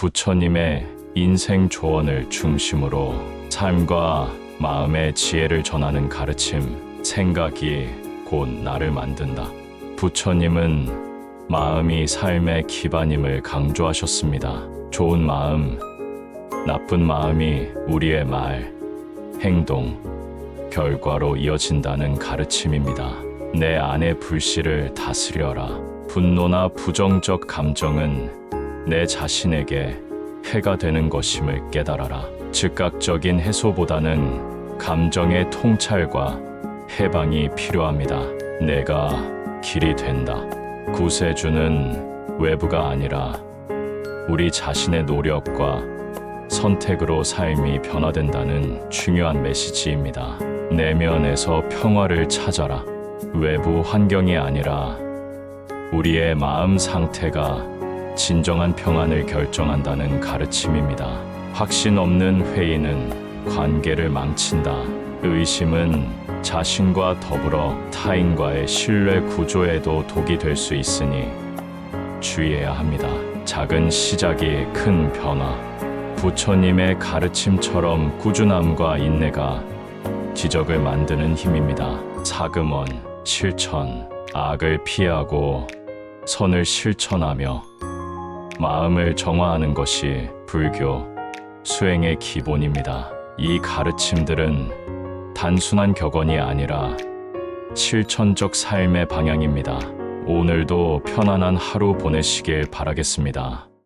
부처님의 인생 조언을 중심으로 삶과 마음의 지혜를 전하는 가르침, 생각이 곧 나를 만든다. 부처님은 마음이 삶의 기반임을 강조하셨습니다. 좋은 마음, 나쁜 마음이 우리의 말, 행동, 결과로 이어진다는 가르침입니다. 내 안의 불씨를 다스려라. 분노나 부정적 감정은 내 자신에게 해가 되는 것임을 깨달아라. 즉각적인 해소보다는 감정의 통찰과 해방이 필요합니다. 내가 길이 된다. 구세주는 외부가 아니라 우리 자신의 노력과 선택으로 삶이 변화된다는 중요한 메시지입니다. 내면에서 평화를 찾아라. 외부 환경이 아니라 우리의 마음 상태가 진정한 평안을 결정한다는 가르침입니다. 확신 없는 회의는 관계를 망친다. 의심은 자신과 더불어 타인과의 신뢰 구조에도 독이 될 수 있으니 주의해야 합니다. 작은 시작이 큰 변화. 부처님의 가르침처럼 꾸준함과 인내가 기적을 만드는 힘입니다. 사금원, 실천, 악을 피하고 선을 실천하며 마음을 정화하는 것이 불교 수행의 기본입니다. 이 가르침들은 단순한 격언이 아니라 실천적 삶의 방향입니다. 오늘도 편안한 하루 보내시길 바라겠습니다.